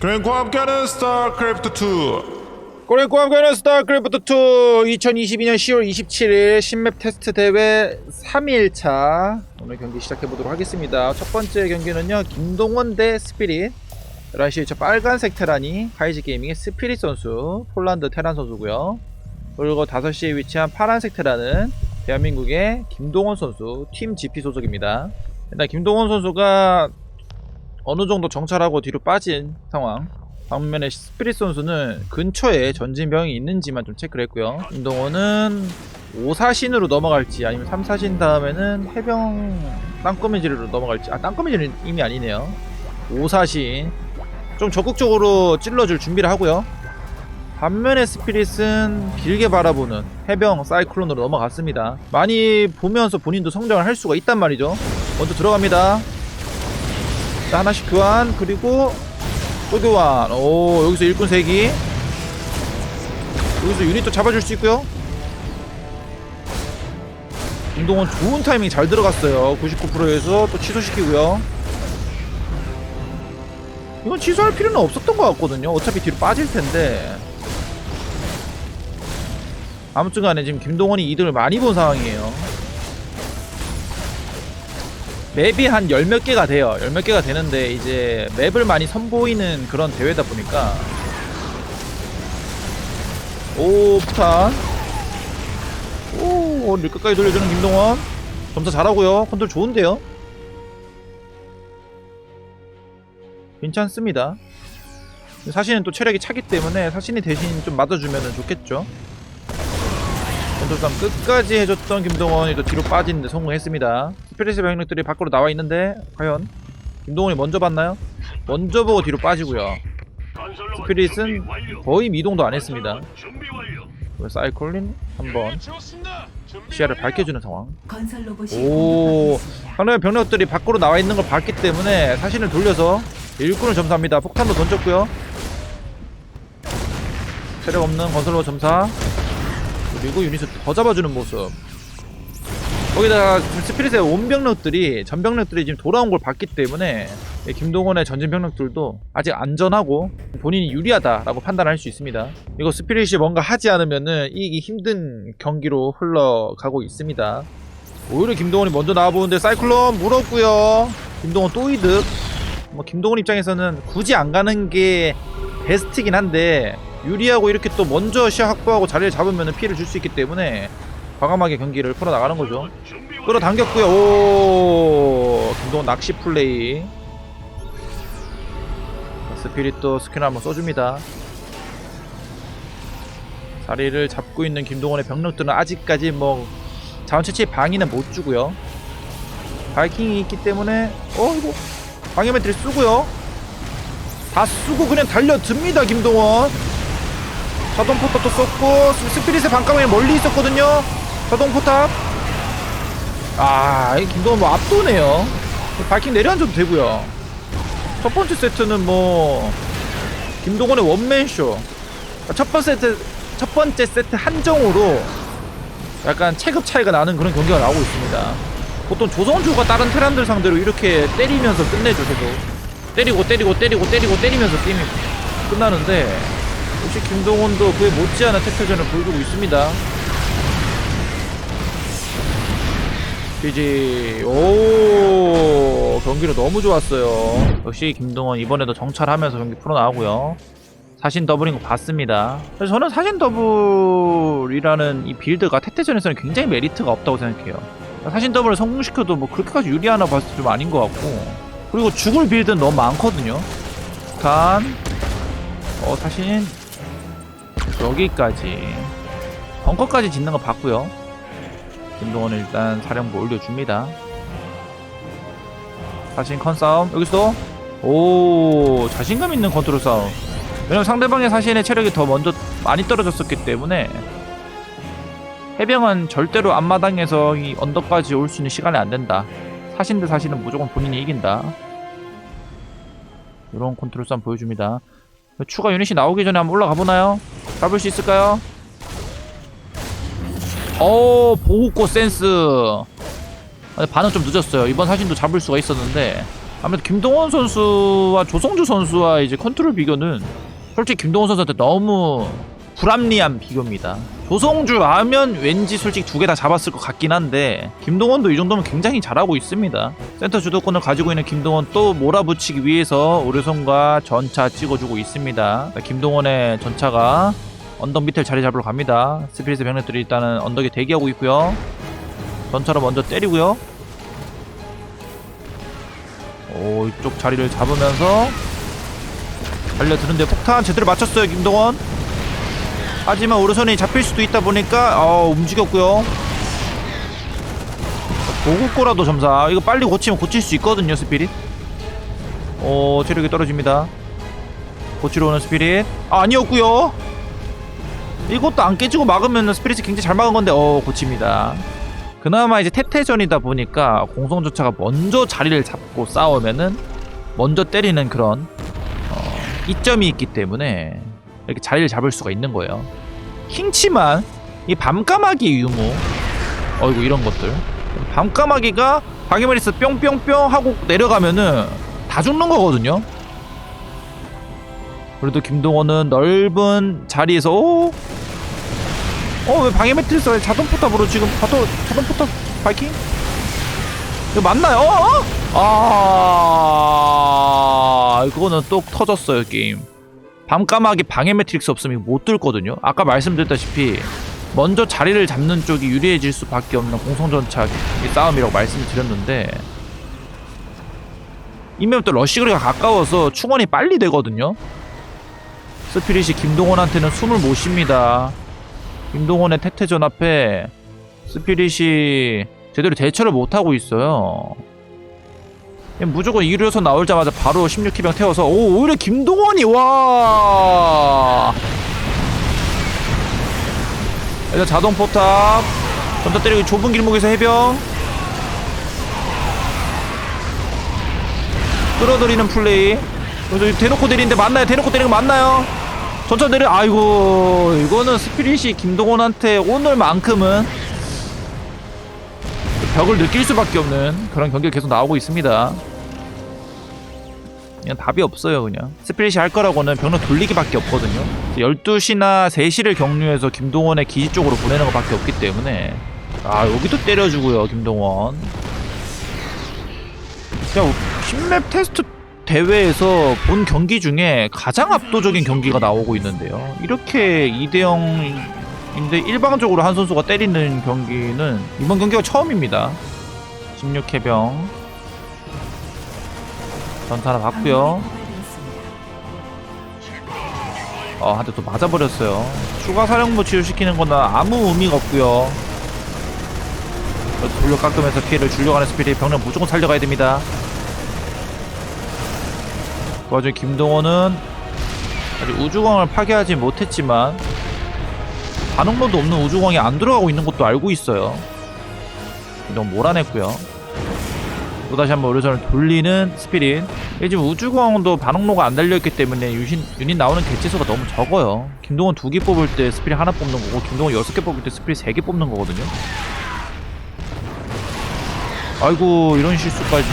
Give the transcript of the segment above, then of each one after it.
그랭과 함께하는 스타크래프트 2 꼬랭꼬 함께하는 스타크래프트 2 2022년 10월 27일 신맵 테스트 대회 3일차 오늘 경기 시작해보도록 하겠습니다. 첫 번째 경기는요 김동원 대 스피릿. 11시 저 빨간색 테란이 카이지 게이밍의 스피릿 선수 폴란드 테란 선수고요. 그리고 5시에 위치한 파란색 테란은 대한민국의 김동원 선수 팀 GP 소속입니다. 일단 김동원 선수가 어느 정도 정찰하고 뒤로 빠진 상황 반면에 스피릿 선수는 근처에 전진병이 있는지만 좀 체크를 했고요. 김동원은 5사신으로 넘어갈지 아니면 3사신 다음에는 해병 땅거미지로 넘어갈지 아 땅거미지는 이미 아니네요. 5사신 좀 적극적으로 찔러줄 준비를 하고요. 반면에 스피릿은 길게 바라보는 해병 사이클론으로 넘어갔습니다. 많이 보면서 본인도 성장을 할 수가 있단 말이죠. 먼저 들어갑니다. 자, 하나씩 교환 그리고 또 교환. 오 여기서 일꾼 세기. 여기서 유닛도 잡아줄 수 있고요. 운동은 좋은 타이밍 잘 들어갔어요. 99%에서 또 취소시키고요. 이건 취소할 필요는 없었던 것 같거든요. 어차피 뒤로 빠질 텐데. 아무튼 간에 지금 김동원이 이득을 많이 본 상황이에요 맵이 한 열 몇 개가 돼요. 열 몇 개가 되는데 이제 맵을 많이 선보이는 그런 대회다 보니까 오 폭탄 오 끝까지 돌려주는 김동원 점사 잘하고요. 컨트롤 좋은데요. 괜찮습니다. 사실은 또 체력이 차기 때문에 사신이 대신 좀 맞아주면 좋겠죠. 컨트롤 끝까지 해줬던 김동원이 또 뒤로 빠지는데 성공했습니다. 스피릿의 병력들이 밖으로 나와 있는데 과연 김동원이 먼저 봤나요? 먼저 보고 뒤로 빠지고요. 스피릿은 거의 미동도 안 했습니다. 사이클린 한번 시야를 밝혀주는 상황. 오, 상대의 병력들이 밖으로 나와 있는 걸 봤기 때문에 사신을 돌려서 일꾼을 점사합니다. 폭탄도 던졌고요. 체력 없는 건설로 점사. 그리고 유닛을 더 잡아주는 모습. 거기다가 스피릿의 온병력들이 전병력들이 지금 돌아온 걸 봤기 때문에 이 김동원의 전진 병력들도 아직 안전하고 본인이 유리하다라고 판단할 수 있습니다. 이거 스피릿이 뭔가 하지 않으면은 이기 힘든 경기로 흘러가고 있습니다. 오히려 김동원이 먼저 나와보는데 사이클론 물었고요. 김동원 또 이득. 뭐 김동원 입장에서는 굳이 안 가는 게 베스트긴 한데 유리하고 이렇게 또 먼저 시야 확보하고 자리를 잡으면 피해를 줄 수 있기 때문에 과감하게 경기를 풀어 나가는 거죠. 끌어당겼고요. 오 김동원 낚시 플레이. 스피릿도 스킬 한번 써줍니다. 자리를 잡고 있는 김동원의 병력들은 아직까지 뭐 자원 채취 방위는 못 주고요. 바이킹이 있기 때문에 어 이거 방해 멘트를 쓰고요. 다 쓰고 그냥 달려듭니다 김동원. 자동 포탑도 썼고 스- 스피릿의 반감에 멀리 있었거든요. 자동 포탑. 아, 이 김동원 뭐 압도네요. 바이킹 내려앉아도 되고요. 첫 번째 세트는 뭐 김동원의 원맨쇼. 첫 번째 세트 첫 번째 세트 한정으로 약간 체급 차이가 나는 그런 경기가 나오고 있습니다. 보통 조성주가 다른 테란들 상대로 이렇게 때리면서 끝내죠, 계속. 때리고 때리고 때리고 때리고 때리면서 게임이 끝나는데 역시 김동원도 그에 못지않은 태클전을 보여주고 있습니다. GG 오 경기를 너무 좋았어요. 역시 김동원 이번에도 정찰하면서 경기 풀어나가고요. 사신 더블인 거 봤습니다. 저는 사신 더블이라는 이 빌드가 태태전에서는 굉장히 메리트가 없다고 생각해요. 사신 더블을 성공시켜도 뭐 그렇게까지 유리하나 봤을 때 좀 아닌 것 같고 그리고 죽을 빌드는 너무 많거든요. 단, 어 사신 여기까지 벙커까지 짓는 거 봤고요. 김동원은 일단 사령부 올려줍니다. 사신 컨 싸움 여기서 오 자신감 있는 컨트롤 싸움. 왜냐면 상대방의 사신의 체력이 더 먼저 많이 떨어졌었기 때문에 해병은 절대로 앞마당에서 이 언덕까지 올 수 있는 시간이 안 된다. 사신 대 사신은 무조건 본인이 이긴다. 이런 컨트롤 싸움 보여줍니다. 추가 유닛이 나오기 전에 한번 올라가 보나요? 잡을 수 있을까요? 어 보호꽃 센스. 아, 반응 좀 늦었어요. 이번 사신도 잡을 수가 있었는데 아무래도 김동원 선수와 조성주 선수와 이제 컨트롤 비교는 솔직히 김동원 선수한테 너무 불합리한 비교입니다. 조성주 하면 왠지 솔직히 두 개 다 잡았을 것 같긴 한데 김동원도 이 정도면 굉장히 잘하고 있습니다. 센터 주도권을 가지고 있는 김동원 또 몰아붙이기 위해서 오류손과 전차 찍어주고 있습니다. 김동원의 전차가 언덕 밑을 자리 잡으러 갑니다. 스피릿 병력들이 일단은 언덕에 대기하고 있고요. 전차로 먼저 때리고요. 오 이쪽 자리를 잡으면서 달려드는데 폭탄 제대로 맞췄어요 김동원. 하지만 오른손이 잡힐 수도 있다 보니까 어 움직였고요. 보급고라도 점사. 이거 빨리 고치면 고칠 수 있거든요 스피릿. 어 체력이 떨어집니다. 고치러 오는 스피릿. 아, 아니었고요 이것도 안 깨지고 막으면 스피릿이 굉장히 잘 막은 건데 어 고칩니다 그나마 이제 태태전이다 보니까 공성조차가 먼저 자리를 잡고 싸우면은 먼저 때리는 그런 어, 이점이 있기 때문에 이렇게 자리를 잡을 수가 있는 거예요. 킹치만 이 밤까마귀 유무 어이구 이런 것들 밤까마귀가 방해머리스 뿅뿅뿅 하고 내려가면은 다 죽는 거거든요. 그래도 김동원은 넓은 자리에서 오 어 왜 방해 매트리스가 자동 포탑으로 지금 자동 자동 포탑 바이킹? 이거 맞나요? 어? 어? 아 이거는 또 터졌어요 게임. 밤까마귀 방해 매트릭스 없으면 못 뚫거든요. 아까 말씀드렸다시피 먼저 자리를 잡는 쪽이 유리해질 수밖에 없는 공성전차 싸움이라고 말씀드렸는데 이면 또 러시거리가 가까워서 충원이 빨리 되거든요. 스피릿이 김동원한테는 숨을 못 쉽니다. 김동원의 태태전 앞에 스피릿이 제대로 대처를 못하고 있어요. 무조건 이루어서 나오자마자 바로 16기병 태워서 오 오히려 김동원이 와 일단 자동 포탑 전타 때리고 좁은 길목에서 해병 끌어들이는 플레이 대놓고 때리는데 맞나요? 대놓고 때리는 거 맞나요? 전차 내려. 아이고 이거는 스피릿이 김동원한테 오늘만큼은 벽을 느낄 수밖에 없는 그런 경기가 계속 나오고 있습니다. 그냥 답이 없어요 그냥. 스피릿이 할 거라고는 병력 돌리기밖에 없거든요. 12시나 3시를 경유해서 김동원의 기지 쪽으로 보내는 것밖에 없기 때문에. 아 여기도 때려주고요 김동원. 그냥 신맵 테스트 대회에서 본 경기 중에 가장 압도적인 경기가 나오고 있는데요 이렇게 2대 0인데 일방적으로 한 선수가 때리는 경기는 이번 경기가 처음입니다 16해병 전타 하나 받고요 어, 한대 또 맞아버렸어요. 추가 사령부 치유시키는 거는 아무 의미가 없고요. 돌려 깎으면서 피해를 하는 스피릿 병력 무조건 살려가야 됩니다. 그 와중에 김동원은 아직 우주광을 파괴하지 못했지만 반응로도 없는 우주광이 안 들어가고 있는 것도 알고 있어요. 너무 몰아냈고요. 또다시 한번 의료선을 돌리는 이게 지금 우주광도 반응로가 안 달려있기 때문에 유신, 유닛 나오는 개체수가 너무 적어요 김동원 두 개 뽑을 때 스피릿 하나 뽑는 거고 김동원 여섯 개 뽑을 때 스피릿 세개 뽑는 거거든요 아이고 이런 실수까지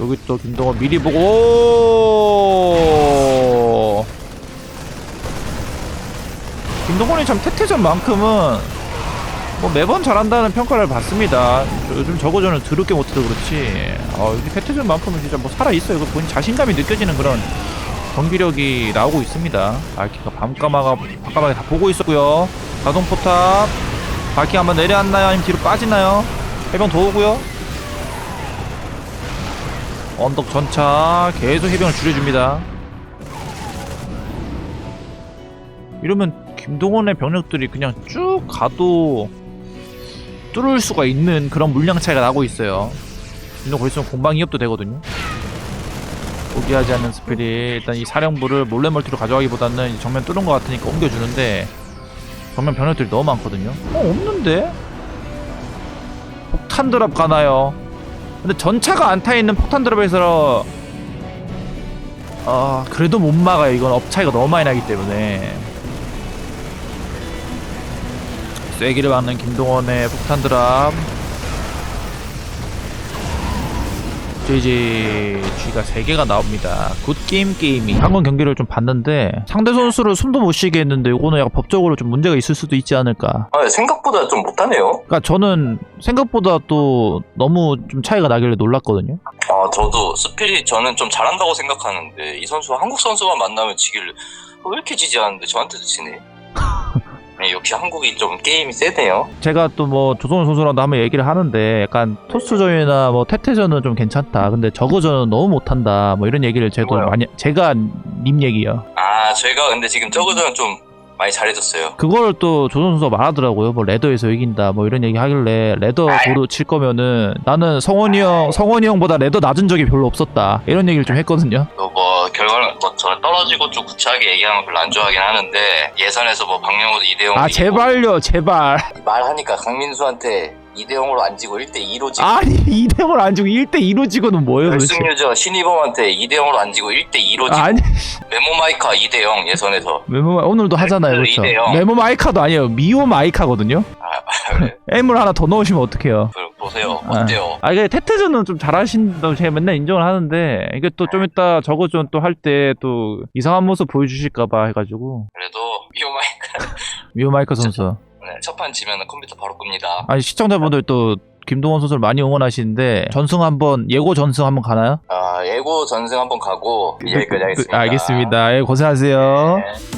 여기 또 김동원 미리 보고 오! 김동원이 참 태태전만큼은 뭐 매번 잘한다는 평가를 받습니다. 요즘 저거저는 더럽게 못해도 그렇지. 어, 여기 패트전만큼은 진짜 뭐 살아있어요. 그 본인 자신감이 느껴지는 그런 경기력이 나오고 있습니다. 바이킹가 밤까마가, 밤까마가 다 보고 있었고요. 자동 포탑. 바이킹 한번 내려앉나요? 아니면 뒤로 빠지나요? 해병 더 오고요. 언덕 전차 계속 해병을 줄여줍니다. 이러면 김동원의 병력들이 그냥 쭉 가도 뚫을 수가 있는 그런 물량 차이가 나고 있어요. 김동원 거기 있으면 공방 이업도 되거든요. 포기하지 않는 스피릿 일단 이 사령부를 몰래 멀티로 가져가기보다는 정면 뚫은 것 같으니까 옮겨주는데 정면 병력들이 너무 많거든요. 어 없는데? 폭탄 드랍 가나요? 근데 전차가 안 타 있는 폭탄 드랍에서 아 그래도 못 막아요. 이건 업 차이가 너무 많이 나기 때문에 쐐기를 막는 김동원의 폭탄 드랍 JJG가 3개가 나옵니다. 굿게임 게이밍. 한건 경기를 좀 봤는데 상대 선수를 숨도 못 쉬게 했는데 이거는 약간 법적으로 좀 문제가 있을 수도 있지 않을까. 아, 생각보다 좀 못하네요. 그러니까 저는 생각보다 또 너무 좀 차이가 나길래 놀랐거든요. 아, 저도 스피릿 저는 좀 잘한다고 생각하는데 이 선수가 한국 선수만 만나면 지길래 왜 이렇게 지지 않는데 저한테도 지네. 네, 역시 한국이 좀 게임이 세네요. 제가 또 뭐 조성훈 선수랑도 한번 얘기를 하는데 약간 토스전이나 뭐 태태전은 좀 괜찮다. 근데 저거전은 너무 못한다. 뭐 이런 얘기를 제가 뭐요? 많이 제가 님 얘기요. 아, 제가 근데 지금 저거는 좀 많이 잘해줬어요. 그걸 또 조선 선수가 말하더라고요. 뭐 레더에서 이긴다. 뭐 이런 얘기 하길래 레더 보도 칠 거면은 나는 성원이 형 성원이 형보다 레더 낮은 적이 별로 없었다. 이런 얘기를 좀 했거든요. 또 뭐 결과는 뭐 저는 떨어지고 좀 구차하게 얘기하는 걸 별로 안 좋아하긴 하는데 예선에서 뭐 박명호도 2대0 아 제발요, 제발. 말하니까 강민수한테 2대 0으로 안 지고 1대 2로 지고 아니 2대0을 안 주고 1대 2로 지고는 뭐예요, 도대체? 결승 유저 신이범한테 2대 0으로 안 지고 1대 2로 지고 아니 메모마이카 2대 0 예선에서 메모 오늘도 하잖아요, 그렇죠? 네, 2대 0. 메모 마이카도 아니에요, 미오 마이카거든요. 아 그래 M을 하나 더 넣으시면 어떡해요? 그, 보세요 어때요 아 이게 태태전은 좀 잘하신다고 제가 맨날 인정을 하는데 이게 또 좀 이따 저거전 또할 때 또 이상한 모습 보여주실까봐 해가지고 그래도 미오마이카 미오 마이카 선수. 네, 첫판 지면 컴퓨터 바로 끕니다 아니 시청자분들 또 김동원 선수를 많이 응원하시는데 전승 한번 예고 전승 한번 가나요? 아 예고 전승 한번 가고 여기까지 하겠습니다 알겠습니다. 예, 고생하세요. 네.